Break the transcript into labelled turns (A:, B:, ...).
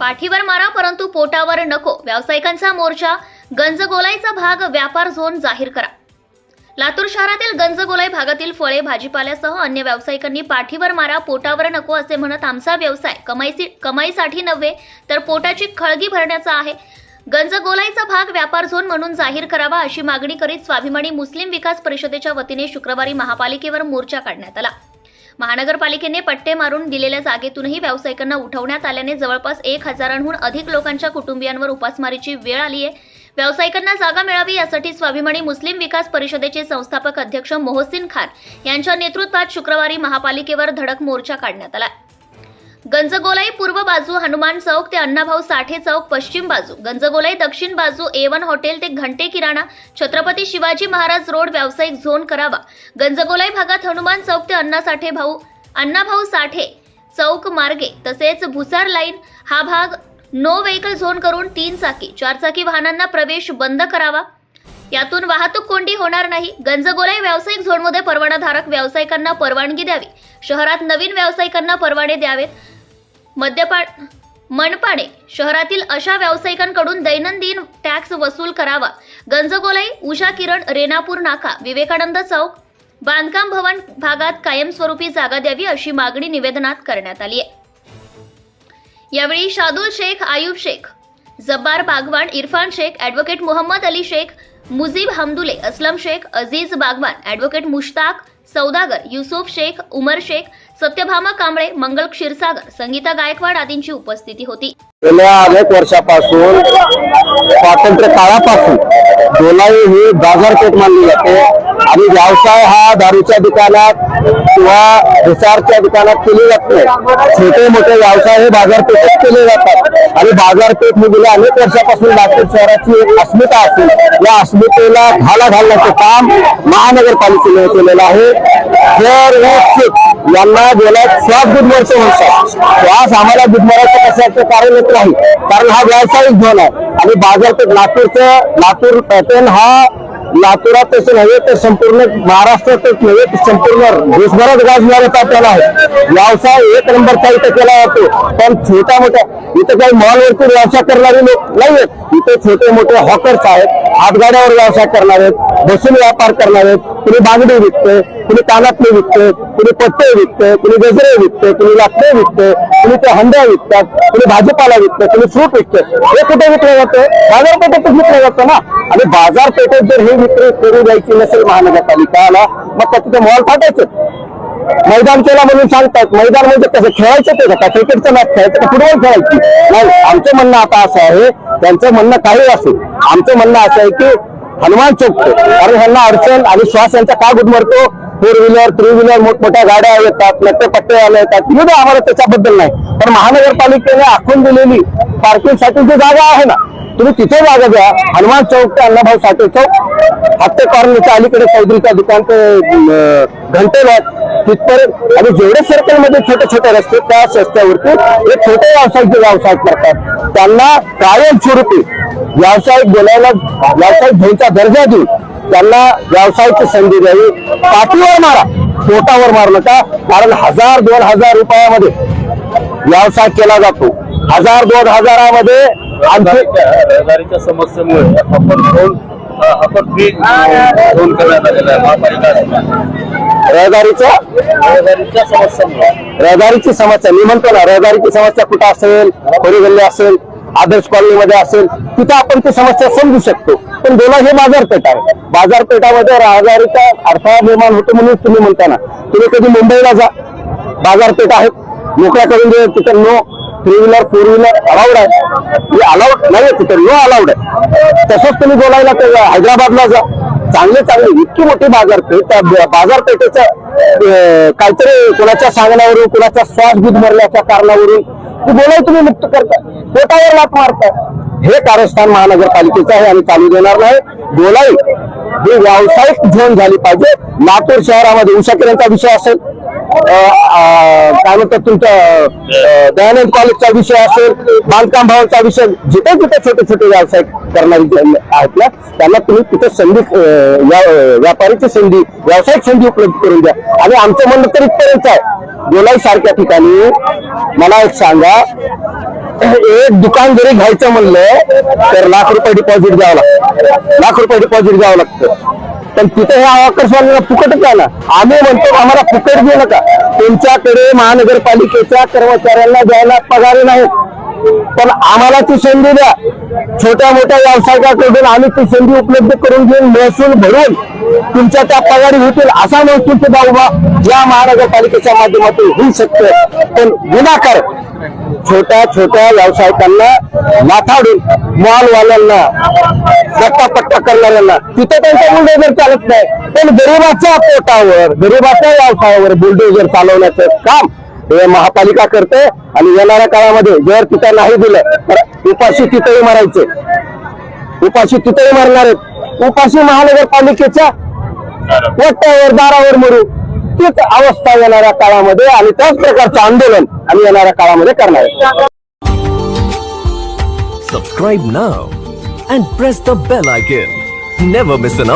A: पाठीवर मारा परंतु पोटावर नको. व्यावसायिकांचा मोर्चा गंजगोलाईचा भाग व्यापार झोन जाहीर करा. लातूर शहरातील गंजगोलाई भागातील फळे भाजीपाल्यासह अन्य व्यावसायिकांनी पाठीवर मारा पोटावर नको असे म्हणत आमचा व्यवसाय कमाईसी कमाईसाठी नव्हे तर पोटाची खळगी भरण्याचा आहे. गंजगोलाईचा भाग व्यापार झोन म्हणून जाहीर करावा अशी मागणी करीत स्वाभिमानी मुस्लिम विकास परिषदेच्या वतीने शुक्रवारी महापालिकेवर मोर्चा काढण्यात आला. महानगरपालिकेने पट्टे मारून दिलेल्या जागेतूनही व्यावसायिकांना उठवण्यात आल्याने जवळपास एक हजारांहून अधिक लोकांच्या कुटुंबियांवर उपासमारीची वेळ आली आहे. व्यावसायिकांना जागा मिळावी यासाठी स्वाभिमानी मुस्लिम विकास परिषदेचे संस्थापक अध्यक्ष मोहसिन खान यांच्या नेतृत्वात शुक्रवारी महापालिकेवर धडक मोर्चा काढण्यात आला. गंजगोलाई पूर्व बाजू हनुमान चौक ते अण्णाभाऊ साठे चौक पश्चिम बाजू. गंजगोलाई दक्षिण बाजू ए वन हॉटेल ते घंटे किराणा. छत्रपती शिवाजी महाराज रोड व्यावसायिक झोन करावा. गंजगोलाई भागात हनुमान चौक ते अण्णा साठे भाऊ अण्णाभाऊ साठे चौक मार्गे. तसेच भुसार लाईन हा भाग नो व्हेकल झोन करून तीन चाकी. चार चाकी वाहनांना प्रवेश बंद करावा. यातून वाहतूक कोंडी होणार नाही. गंजगोलाई व्यावसायिक झोनमध्ये परवानाधारक व्यावसायिकांना परवानगी द्यावी. शहरात नवीन व्यावसायिकांना परवाने द्यावेत. मद्यपा मनपाने शहरातील अशा व्यावसायिकांकडून दैनंदिन टॅक्स वसूल करावा. गंजगोलाई उषा किरण रेणापूर नाका विवेकानंद चौक बांधकाम भवन भागात कायमस्वरूपी जागा द्यावी अशी मागणी निवेदनात करण्यात आली आहे. यावेळी शादुल शेख आयुब शेख जब्बार बागवान इरफान शेख ॲडव्होकेट मोहम्मद अली शेख मुजीब हमदुले असलम शेख अजीज बागवान ॲडव्होकेट मुश्ताक सौदागर युसुफ शेख उमर शेख सत्यभामा कांबळे मंगल क्षीरसागर संगीता गायकवाड आदींची उपस्थिती होती.
B: गेल्या अनेक वर्षापासून स्वातंत्र्य काळापासून गोलाई ही बाजारपेठ मानली जाते. आणि व्यवसाय हा दारूच्या दुकानात किंवा रिसारच्या दुकानात केले जात नाही. छोटे मोठे व्यवसाय हे बाजारपेठेत केले जातात. आणि बाजारपेठ ही गेल्या अनेक वर्षापासून नागपूर शहराची एक अस्मिता असून या अस्मितेला घाला घालण्याचं काम महानगरपालिकेने केलेलं आहे. जर यांना गेल्या श्वास गुदमरचे म्हणतात श्वास आम्हाला गुदमरायचं कशाचं कारण येत नाही. कारण हा व्यावसायिक झोन आहे. आणि बाजारपेठ लातूरचं लातूर पॅटर्न हा लातूरातच नव्हे तर संपूर्ण महाराष्ट्रातच नव्हे तर संपूर्ण देशभरात गाजणारा त्याला आहे. व्यवसाय एक नंबरचा इथं केला जातो. पण छोट्या मोठ्या इथं काही मॉलवरती व्यवसाय करणारे लोक नाही इथे छोटे मोठे हॉकर्स आहेत हातगाड्यावर व्यवसाय करणार आहेत बसून व्यापार करणार आहेत. कुणी बांगडी विकते कुणी कानातले विकते कुणी पट्टे विकते कुणी गजरे विकते कुणी लाकडे विकते कुणी ते हंड्या विकतात कुणी भाजीपाला विकते कुणी फ्रूट विकते हे कुठे विकलं जातं? बाजारपेठेतच विकलं जातं ना. आणि बाजारपेठेत जर हे विक्री करू द्यायची नसेल महानगरपालिकाला मग त्या तिथे मॉल फाटायचं. मैदान केला म्हणून सांगतात. मैदान म्हणजे कसं खेळायचं ते का क्रिकेटचं मॅच खेळायचं का फुटबॉल खेळायची. नाही आमचं म्हणणं आता असं आहे त्यांचं म्हणणं काही असेल. आमचं म्हणणं असं आहे की हनुमान चौक कारण ह्यांना अडचण आणि श्वास यांचा का गुदमरतो? फोर व्हीलर थ्री व्हीलर मोठमोठ्या गाड्या येतात नट्टे पट्टे आले येतात. येऊ आम्हाला त्याच्याबद्दल नाही. पण महानगरपालिकेने आखून दिलेली पार्किंगसाठी जी जागा आहे ना तुम्ही तिथे जागा द्या. हनुमान चौक ते अण्णाभाऊ साठे चौक. हत्ते कॉर्नरच्या अलीकडे चौधरीच्या दुकान ते घंटे तिथपर्यंत आणि जेवढे सर्कलमध्ये छोटे छोटे रस्ते त्या रस्त्यावरती हे छोटे व्यावसायिक जे व्यवसाय करतात त्यांना कायमस्वरूपी व्यावसायिक बोलायला व्यावसायिक घ्यायचा दर्जा देऊन त्यांना व्यवसायाची संधी द्यावी. पाठीवर मारा पोटावर मारू नका. कारण हजार दोन हजार रुपयामध्ये व्यवसाय केला जातो. हजार दोन हजारामध्ये
C: रहदारीच्या समस्येमुळे आपण फोन आपण फ्री फोन करण्यात आलेला आहे. महापालिका
B: रहदारीचा?
C: रहदारीच्या समस्येमुळे.
B: रहदारीची समस्या. मी म्हणतो ना रहदारीची समस्या कुठं असेल? खोरी गल्ली असेल आदर्श कॉलनीमध्ये असेल तिथं आपण ती समस्या समजू शकतो. पण बोला हे बाजारपेठ आहे. बाजारपेठामध्ये रहदारीचा अडथळा निर्माण होतो म्हणून तुम्ही म्हणता ना. तुम्ही कधी मुंबईला जा. बाजारपेठ आहेत मोकळ्या करून दे तिथं no three wheeler four wheeler allowed आहे. हे अलाउड नाही तिथं नो अलाउड आहे. तसंच तुम्ही बोलायला तर हैदराबादला जा. चांगले चांगले इतकी मोठी बाजारपेठ त्या बाजारपेठेचं काहीतरी कुणाच्या सांगण्यावरून कुणाचा श्वास गुदमरल्याच्या कारणावरून ती बोलाय तुम्ही मुक्त करता. पोटावर लाट मारता. हे कारस्थान महानगरपालिकेचं आहे आणि चालू देणार नाही. बोलाई ही व्यावसायिक झोन झाली पाहिजे. लातूर शहरामध्ये उषा किरणचा विषय असेल काय म्हणतात तुमचा दयानंद कॉलेजचा विषय असेल बांधकाम भवनचा विषय जिथे जिथे छोटे छोटे व्यवसाय करणारी आहेत ना त्यांना तुम्ही तिथे संधी व्यापारीची संधी व्यावसायिक संधी उपलब्ध करून द्या. आणि आमचं म्हणणं तर इथपर्यंत आहे. गोलाई सारख्या ठिकाणी मला एक सांगा एक दुकान जरी घ्यायचं म्हणलं तर लाख रुपये डिपॉझिट द्यावं लागतं. लाख रुपये डिपॉझिट द्यावं लागतं. पण तिथे हे आकर्षवाला फुकटच आला. आम्ही म्हणतो आम्हाला फुकट देऊ नका. तुमच्याकडे महानगरपालिकेच्या कर्मचाऱ्यांना द्यायला पगार नाही पण आम्हाला ती संधी द्या. छोट्या मोठ्या व्यावसायिकाकडून आम्ही ती संधी उपलब्ध करून घेऊन महसूल भरून तुमच्या त्या पगारी होतील असा महसूल सुद्धा उभा या महानगरपालिकेच्या माध्यमातून होऊ शकतो. पण विनाकार छोट्या छोट्या व्यावसायिकांना माथाडून मॉलवाल्यांना गट्टापट्टा करणाऱ्यांना तिथं त्यांचा बुलडोजर चालत नाही. पण गरीबाच्या पोटावर गरीबाच्या व्यवसायावर बुलडोजर चालवण्याचं काम हे महापालिका करते आणि येणाऱ्या काळामध्ये जर तिथं नाही दिलं तर उपाशी तिथेही मरायचे उपाशी तिथेही मारणार आहेत उपाशी महानगरपालिकेच्या वट्ट्यावर दारावर मरू तीच अवस्था येणाऱ्या काळामध्ये आणि त्याच प्रकारचं आंदोलन आम्ही येणाऱ्या काळामध्ये करणार आहे
D: Subscribe now and press the bell icon. Never miss an.